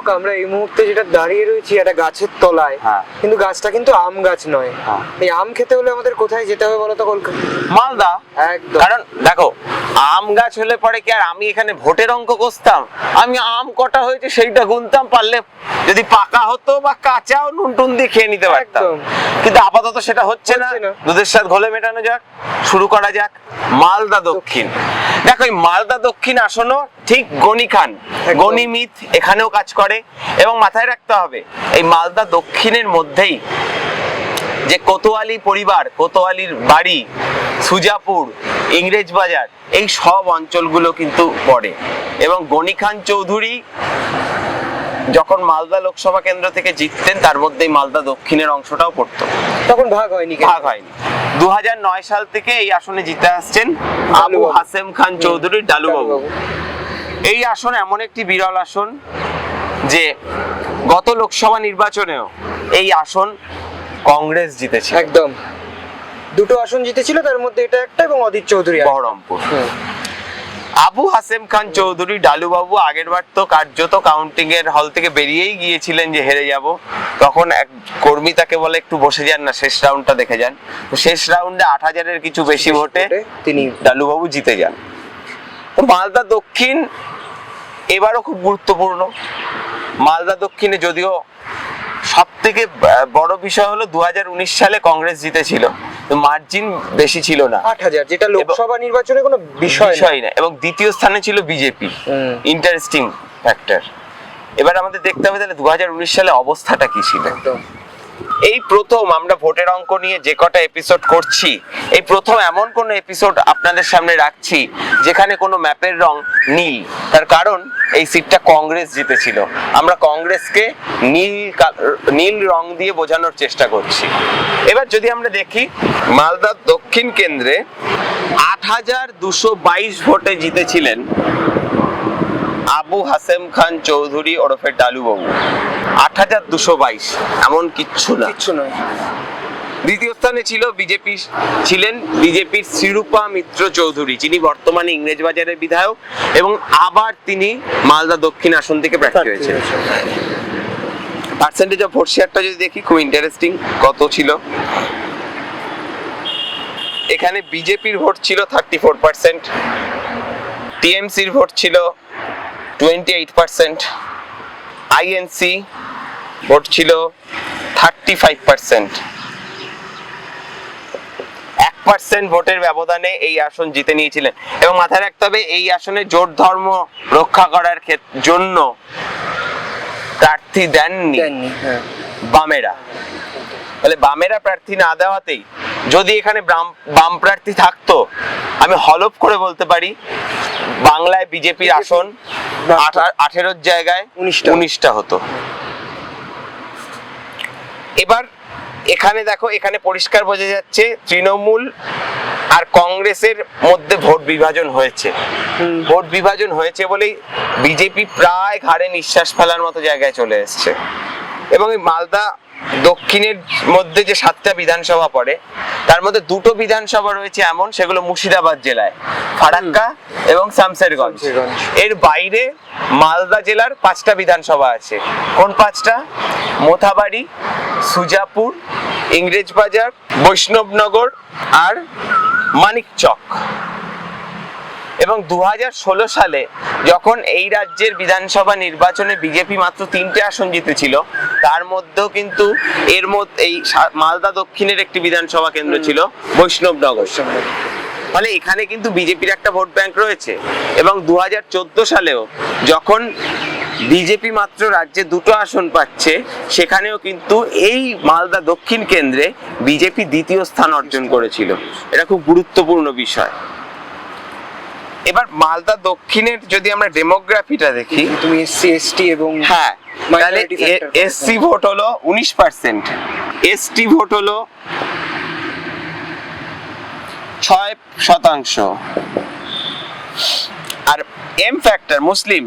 রূপক আমরা এই মুহূর্তে যেটা দাঁড়িয়ে রয়েছি একটা গাছের তলায়। হ্যাঁ। কিন্তু গাছটা কিন্তু আম গাছ নয়। হ্যাঁ। এই আম খেতে হলে আমাদের কোথায় যেতে হবে বলো তো কলকাতা? মালদা। একদম। কারণ দেখো আম গাছ হলে পরে কি আর আমি এখানে ভোটের অঙ্ক কষতাম আমি আম কটা হয়েছে সেইটা গুনতাম পারলে যদি পাকা হতো বা কাঁচাও নুন টুন দিয়ে খেয়ে নিতে পারতাম। কিন্তু আপাতত সেটা হচ্ছে না। দুধের সাথে ঘোলে মেটানো যাক শুরু করা যাক মালদা দক্ষিণ। দেখো এই মালদা দক্ষিণ আসনও ঠিক গণি খান। গণিমিত এখানেও কাজ করে। এবং মাথায় রাখতে হবে এই মালদা দক্ষিণের মধ্যেই যে কোতোয়ালি পরিবার কোতোয়ালির বাড়ি সুজাপুর ইংরেজ বাজার এই সব অঞ্চলগুলো কিন্তু পড়ে। এবং গনি খান চৌধুরী যখন মালদা লোকসভা কেন্দ্র থেকে জিততেন তার মধ্যেই মালদা দক্ষিণের অংশটাও পড়তো। তখন ভাগ হয়নি ভাগ হয়নি। দু হাজার নয় সাল থেকে এই আসনে জিতে আসছেন আবু হাসেম খান চৌধুরী ডালুবাবু। এই আসন এমন একটি বিরল আসন যে গত লোকসভা নির্বাচনেও এই আসন কংগ্রেস জিতেছে। একদম। দুটো আসন জিতেছিল তার মধ্যে এটা একটা এবং অদিত চৌধুরী। বহরমপুর। আবু হাসেম খান চৌধুরী ডালুবাবু আগের বার তো কার্যত কাউন্টিং এর হল থেকে বেরিয়েই গিয়েছিলেন যে হেরে যাব। তখন এক কর্মী তাকে বলে একটু বসে যান না শেষ রাউন্ডটা দেখে যান। তো শেষ রাউন্ডে আট হাজারের কিছু বেশি ভোটে তিনি ডালুবাবু জিতে যান। তো মালদা দক্ষিণ এবারও খুব গুরুত্বপূর্ণ। মালদা দক্ষিণে যদিও সব থেকে বড় বিষয় হলো দুহাজার উনিশ সালে কংগ্রেস জিতেছিল। মার্জিন বেশি ছিল না। আট হাজার যেটা লোকসভা নির্বাচনে কোনো বিষয় না। বিষয় না। এবং দ্বিতীয় স্থানে ছিল বিজেপি। ইন্টারেস্টিং ফ্যাক্টর এবার আমাদের দেখতে হবে তাহলে দু হাজার উনিশ সালে অবস্থাটা কি ছিল? একদম। এই প্রথম আমরা ভোটের অঙ্ক নিয়ে যে কটা এপিসোড করছি, এই প্রথম এমন কোন এপিসোড আপনাদের সামনে রাখছি যেখানে কোনো ম্যাপের রং নীল। তার কারণ এই সিটটা কংগ্রেস জিতেছিল। আমরা কংগ্রেসকে নীল নীল রং দিয়ে বোঝানোর চেষ্টা করছি। এবার যদি আমরা দেখি, মালদার দক্ষিণ কেন্দ্রে আট হাজার দুশো বাইশ ভোটে জিতেছিলেন আবু হাসেম খান চৌধুরী ওরফে ডালুবাবু। আট হাজার দুশো বাইশ এমন কিচ্ছু না। কিচ্ছু নয়। দ্বিতীয় স্থানে ছিল বিজেপি ছিলেন বিজেপির শ্রীরূপা মিত্র চৌধুরী যিনি বর্তমানে ইংরেজ বাজারের বিধায়ক এবং আবার তিনি মালদা দক্ষিণ আসন থেকে প্রার্থী হয়েছে পার্সেন্টেজ অফ ভোট শেয়ারটা যদি দেখি খুব ইন্টারেস্টিং কত ছিল? এখানে বিজেপির ভোট ছিল থার্টি ফোর পার্সেন্ট টিএমসির ভোট ছিল twenty eight percent INC vote ছিল থার্টি ফাইভ পার্সেন্ট এক পার্সেন্ট ভোটের ব্যবধানে এই আসন জিতে নিয়েছিলেন। এবং মাথায় রাখতে হবে এই আসনে জোট ধর্ম রক্ষা করার জন্য প্রার্থী দেননি হ্যাঁ। বামেরা। তাহলে বামেরা প্রার্থী না দেওয়াতেই যদি এখানে বাম- বাম প্রার্থী থাকতো আমি হলপ করে বলতে পারি বাংলায় বিজেপির আসন আঠা- আঠেরোর জায়গায়। উনিশটা। হতো। এবার এখানে দেখো এখানে পরিষ্কার বোঝা যাচ্ছে তৃণমূল আর কংগ্রেসের মধ্যে ভোট বিভাজন হয়েছে। ভোট বিভাজন হয়েছে বলেই বিজেপি প্রায় ঘাড়ে নিঃশ্বাস ফেলার মতো জায়গায় চলে এসছে। এবং এই মালদা দক্ষিণের মধ্যে যে সাতটা বিধানসভা পড়ে তার মধ্যে দুটো বিধানসভা রয়েছে এমন সেগুলো মুর্শিদাবাদ জেলায় ফারাক্কা এবং শামসেরগঞ্জ। এর বাইরে মালদা জেলার পাঁচটা বিধানসভা আছে। কোন পাঁচটা? মোথাবাড়ি সুজাপুর ইংরেজবাজার বৈষ্ণবনগর আর মানিকচক। এবং দু হাজার ষোলো সালে যখন এই রাজ্যের বিধানসভা নির্বাচনে বিজেপি মাত্র তিনটে আসন জিতেছিল, তার মধ্যেও কিন্তু এর মধ্যে এই মালদা দক্ষিণের একটি বিধানসভা কেন্দ্র ছিল বৈষ্ণবনগর। ফলে এখানে কিন্তু বিজেপির একটা ভোট ব্যাংক রয়েছে এবং দু হাজার চোদ্দ সালেও যখন বিজেপি মাত্র রাজ্যে দুটো আসন পাচ্ছে, সেখানেও কিন্তু এই মালদা দক্ষিণ কেন্দ্রে বিজেপি দ্বিতীয় স্থান অর্জন করেছিল। এটা খুব গুরুত্বপূর্ণ বিষয়। এবার মালদা দক্ষিণের যদি আমরা ডেমোগ্রাফিটা দেখি তুমি এসসি এসটি এবং হ্যাঁ তাহলে এসসি ভোট হলো উনিশ পার্সেন্ট এসটি ভোট হলো ছয় শতাংশ। আর এম ফ্যাক্টর মুসলিম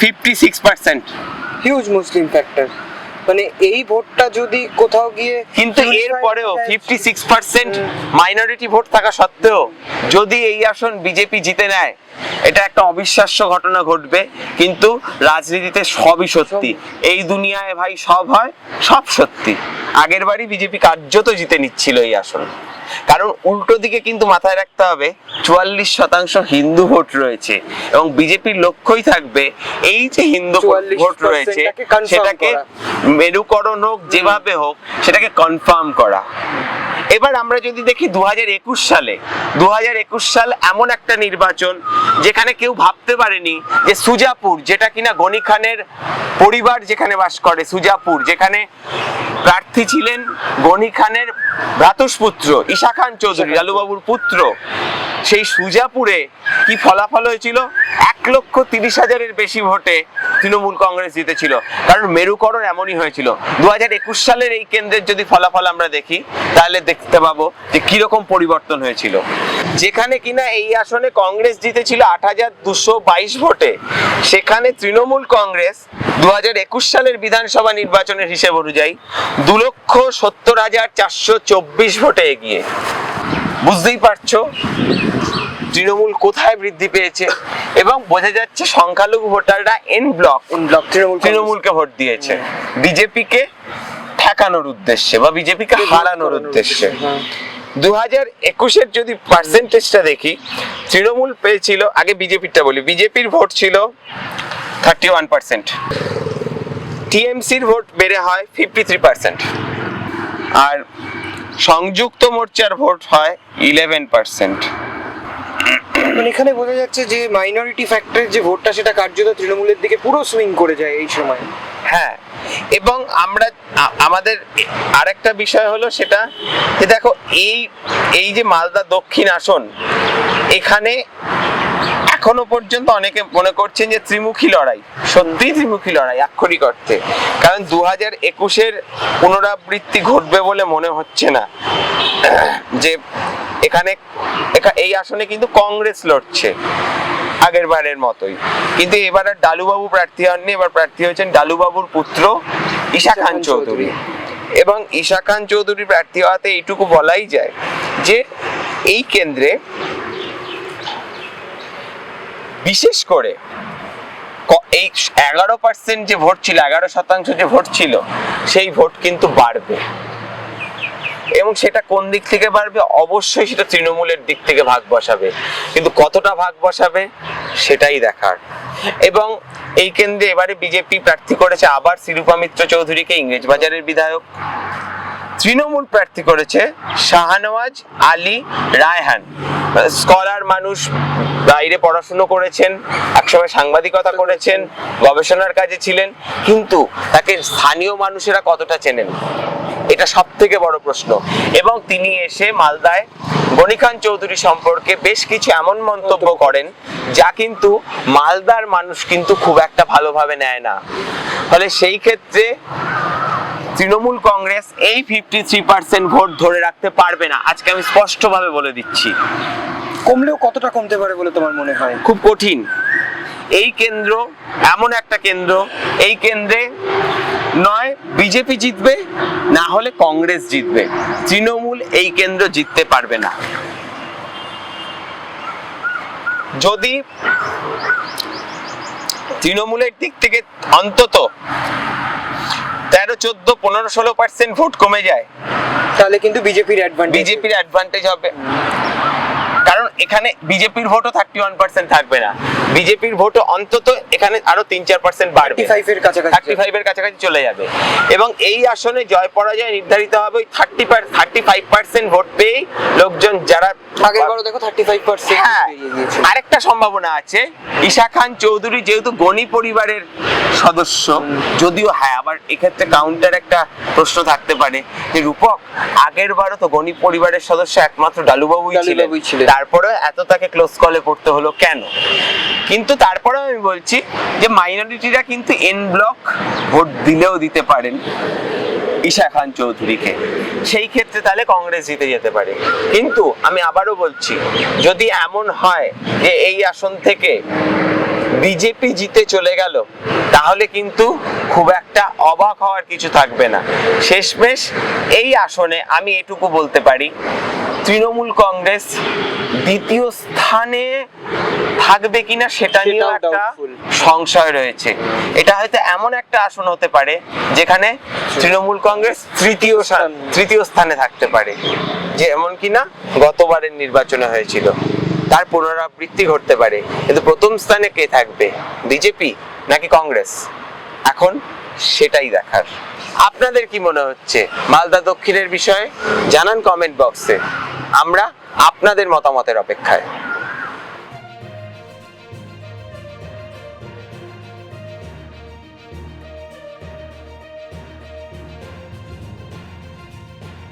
ফিফটি সিক্স পার্সেন্ট হিউজ মুসলিম ফ্যাক্টর মানে এই ভোটটা যদি কোথাও গিয়ে কিন্তু এর পরেও fifty six percent minority vote থাকা সত্ত্বেও যদি এই আসন বিজেপি জিতে নেয় এটা একটা অবিশ্বাস্য ঘটনা ঘটবে কিন্তু রাজনীতিতে সবই সত্যি। এই দুনিয়ায় ভাই সব হয় সব সত্যি। আগের বারই বিজেপি কার্যত জিতে নিচ্ছিল এই আসন। কারণ উল্টো দিকে কিন্তু মাথায় রাখতে হবে চুয়াল্লিশ শতাংশ হিন্দু ভোট রয়েছে এবং বিজেপির লক্ষ্যই থাকবে এই যে হিন্দু ভোট রয়েছে টাকে সেটাকে করা। মেরুকরণ হোক যেভাবে হোক সেটাকে কনফার্ম করা। এবার আমরা যদি দেখি দু হাজার একুশ সালে দু হাজার একুশ সাল এমন একটা নির্বাচন যেখানে কেউ ভাবতে পারেনি যে সুজাপুর, যেটা কিনা গনি খানের পরিবার যেখানে বাস করে, সুজাপুর, যেখানে প্রার্থী ছিলেন গনি খানের ভ্রাতুষ্পুত্র ঈশা খান চৌধুরী লালুবাবুর পুত্র। সেই সুজাপুরে কি ফলাফল হয়েছিল? এক লক্ষ তিরিশ হাজারের বেশি ভোটে তৃণমূল কংগ্রেস জিতেছিল। কারণ মেরুকরণ এমনই হয়েছিল। দু হাজার একুশ সালের এই কেন্দ্রের যদি ফলাফল আমরা দেখি তাহলে দেখতে পাবো যে কীরকম পরিবর্তন হয়েছিল। যেখানে কিনা এই আসনে কংগ্রেস জিতেছিল আট হাজার দুশো বাইশ ভোটে সেখানে তৃণমূল কংগ্রেস দু হাজার একুশ সালের বিধানসভা নির্বাচনের হিসেব অনুযায়ী দু লক্ষ সত্তর হাজার চারশো চব্বিশ ভোটে এগিয়ে। বুঝতেই পারছ? তৃণমূল কোথায় বৃদ্ধি পেয়েছে? এবং বোঝা যাচ্ছে সংখ্যালঘু ভোটাররা এন ব্লক তৃণমূল তৃণমূলকে ভোট দিয়েছে। বিজেপিকে ঠেকানোর উদ্দেশ্যে বা বিজেপিকে হারানোর উদ্দেশ্যে। হ্যাঁ। দু হাজার একুশের যদি পার্সেন্টেজটা দেখি তৃণমূল পেয়েছিল আগে বিজেপিটা বলি বিজেপির ভোট ছিল থার্টি ওয়ান পার্সেন্ট টিএমসির ভোট বেড়ে হয় ফিফটি থ্রি পার্সেন্ট আর সংযুক্ত মোর্চার ভোট হয় ইলেভেন পার্সেন্ট মানে এখানে বোঝা যাচ্ছে যে মাইনরিটি ফ্যাক্টরের যে ভোটটা সেটা কার্যত তৃণমূলের দিকে পুরো সুইং করে যায় এই সময়। হ্যাঁ এবং আমরা আমাদের আরেকটা বিষয় হলো সেটা যে দেখো, এই এই যে মালদা দক্ষিণ আসন, এখানে এখনও পর্যন্ত অনেকে মনে করছেন যে ত্রিমুখী লড়াই, সত্যি ত্রিমুখী লড়াই, আক্ষরিক অর্থে। কারণ দু হাজার একুশের পুনরাবৃত্তি ঘটবে বলে মনে হচ্ছে না, যে এখানে এই আসনে কিন্তু কংগ্রেস লড়ছে। আগের বারের মতোই। কিন্তু এবার আর ডালুবাবু প্রার্থী হননি এবার প্রার্থী হয়েছেন ডালুবাবুর পুত্র ঈশা খান চৌধুরী। এবং ঈশা খান চৌধুরী প্রার্থী হওয়াতে এইটুকু বলাই যায় যে এই কেন্দ্রে বিশেষ করে এই এগারো পার্সেন্ট যে ভোট ছিল এগারো শতাংশ যে ভোট ছিল সেই ভোট কিন্তু বাড়বে। এবং সেটা কোন দিক থেকে বাড়বে? অবশ্যই সেটা তৃণমূলের দিক থেকে ভাগ বসাবে। কিন্তু কতটা ভাগ বসাবে? সেটাই দেখার। এবং এই কেন্দ্রে এবারে বিজেপি প্রার্থী করেছে আবার শিরূপা মিত্র চৌধুরীকে ইংরেজ বাজারের বিধায়ক। তৃণমূল প্রার্থী করেছে শাহনওয়াজ আলী রায়হান। স্কলার মানুষ বাইরে পড়াশুনো করেছেন, একসময় সাংবাদিকতা করেছেন, গবেষণার কাজে ছিলেন, কিন্তু তাকে স্থানীয় মানুষেরা কতটা চেনেন? এটা সব থেকে বড় প্রশ্ন। এবং তিনি এসে মালদায় গনি খান চৌধুরী সম্পর্কে বেশ কিছু এমন মন্তব্য করেন, যা কিন্তু মালদার মানুষ কিন্তু খুব একটা ভালোভাবে নেয় না। ফলে সেই ক্ষেত্রে তৃণমূল কংগ্রেস এই ফিফটি থ্রি পার্সেন্ট ভোট ধরে রাখতে পারবে না। আজকে আমি স্পষ্টভাবে বলে দিচ্ছি। কমলেও কতটা কমতে পারে বলে তোমার মনে হয়? খুব কঠিন। এই কেন্দ্র এমন একটা কেন্দ্র এই কেন্দ্রে নয় বিজেপি জিতবে না হলে কংগ্রেস জিতবে। তৃণমূল এই কেন্দ্র জিততে পারবে না। যদি তৃণমূলের দিক থেকে অন্তত তেরো চোদ্দ পনেরো ষোলো পার্সেন্ট ভোট কমে যায়। তাহলে কিন্তু বিজেপির অ্যাডভান্টেজ বিজেপির অ্যাডভান্টেজ হবে। কারণ এখানে বিজেপির ভোটও থার্টি ওয়ান পার্সেন্ট থাকবে না। বিজেপির ভোটও অন্তত এখানে আরও তিন চার পার্সেন্ট বাড়বে। ফাইভ এর কাছাকাছি। থার্টি চলে যাবে। এবং এই আসনে জয় পরাজয় নির্ধারিত হবে ওই thirty thirty five percent vote পেয়েই লোকজন যারা আগের বারও দেখো থার্টি ফাইভ পার্সেন্ট আরেকটা সম্ভাবনা আছে। ঈশা খান চৌধুরী যেহেতু গণি পরিবারের সদস্য যদিও হ্যাঁ আবার এক্ষেত্রে কাউন্টার একটা প্রশ্ন থাকতে পারে যে রূপক আগের বারও তো গণি পরিবারের সদস্য একমাত্র ডালুবাবুই ছিলেন। তারপরে এত তাকে ক্লোজ কলে পড়তে হলো কেন? কিন্তু তারপরেও আমি বলছি যে মাইনরিটিরা কিন্তু এন ব্লক ভোট দিলেও দিতে পারেন ঈশা খান চৌধুরীকে। সেই ক্ষেত্রে তাহলে কংগ্রেস জিতে যেতে পারে। কিন্তু আমি আবারও বলছি, যদি এমন হয় যে এই আসন থেকে বিজেপি জিতে চলে গেল, তাহলে কিন্তু খুব একটা অবাক হওয়ার কিছু থাকবে না। শেষমেশ এই আসনে আমি এটুকু বলতে পারি তৃণমূল কংগ্রেস দ্বিতীয় স্থানে থাকবে কিনা সেটা সেটাও একটা সংশয় রয়েছে। এটা হয়তো এমন একটা আসন হতে পারে যেখানে তৃণমূল কংগ্রেস তৃতীয় তৃতীয় স্থানে থাকতে পারে। যে এমন কিনা গতবারের নির্বাচনে হয়েছিল। তার পুনরাবৃত্তি ঘটতে পারে। কিন্তু প্রথম স্থানে কে থাকবে? বিজেপি নাকি কংগ্রেস? এখন সেটাই দেখার। আপনাদের কি মনে হচ্ছে? মালদা দক্ষিণের বিষয়ে জানান কমেন্ট বক্সে আমরা আপনাদের মতামতের অপেক্ষায়।